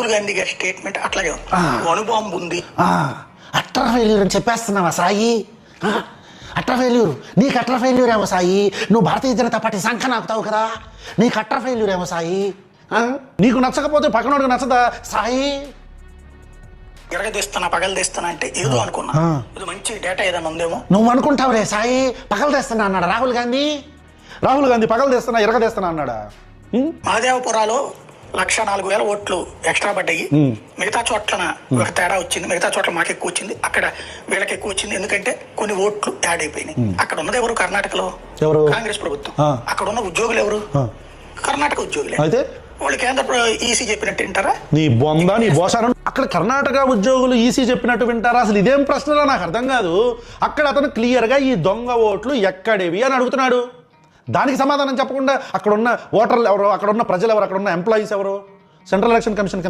రాహుల్ గాంధీ గారి స్టేట్మెంట్ అట్లాగే ఉంది. అణుబాంబు ఉంది. ఆ, అట్టర్ ఫెయిల్యూర్ అని చెప్పేస్తున్నావా సాయి? ఆ, అట్టర్ ఫెయిల్యూర్ నీకు అట్టర్ ఫెయిల్యూర్ ఏమో సాయి? నువ్వు భారతీయ జనతా పార్టీ సంఖ నాకుతావు కదా? నీకు అట్టర్ ఫెయిల్యూర్ ఏమో సాయి? నీకు నచ్చకపోతే పక్కనోడికి నచ్చదా సాయి? ఎరగదీస్తున్నా పగలదీస్తున్నా అంటే ఏదో అనుకున్నా. ఇది మంచి డేటా ఏదైనా ఉందేమో. నువ్వు అనుకుంటావులే సాయి. పగలు తెస్తున్నా అన్నాడు రాహుల్ గాంధీ? రాహుల్ గాంధీ పగలు తెస్తున్నా ఎరగ తెస్తున్నా అన్నాడా? మహదేవపురాలో లక్ష నాలుగు వేల ఓట్లు ఎక్స్ట్రా పడ్డాయి. మిగతా చోట్ల ఒక తేడా వచ్చింది. మిగతా చోట్ల మాకు ఎక్కువ వచ్చింది. అక్కడ వీళ్ళకి ఎక్కువ వచ్చింది. ఎందుకంటే కొన్ని ఓట్లు యాడ్ అయిపోయినాయి. అక్కడ ఉన్నది ఎవరు? కర్ణాటకలో ఎవరు? కాంగ్రెస్ ప్రభుత్వం. అక్కడ ఉన్న ఉద్యోగులు ఎవరు. కర్ణాటక ఉద్యోగులే. అయితే? వాళ్ళు కేంద్ర ఈసీ చెప్పినట్టు వింటారా? నీ బొంద నీ బోసారం. అక్కడ కర్ణాటక ఉద్యోగులు ఈసీ చెప్పినట్టు వింటారా? అసలు ఇదేం ప్రశ్నలో నాకు అర్థం కాదు. అక్కడ అతను క్లియర్గా ఈ దొంగ ఓట్లు ఎక్కడేవి అని అడుగుతున్నాడు. దానికి సమాధానం చెప్పకుండా అక్కడ ఉన్న ఓటర్లు ఎవరు అక్కడ ఉన్న ప్రజలు ఎవరు అక్కడ ఉన్న ఎంప్లాయీస్ ఎవరు? సెంట్రల్ ఎలక్షన్ కమిషన్ కింద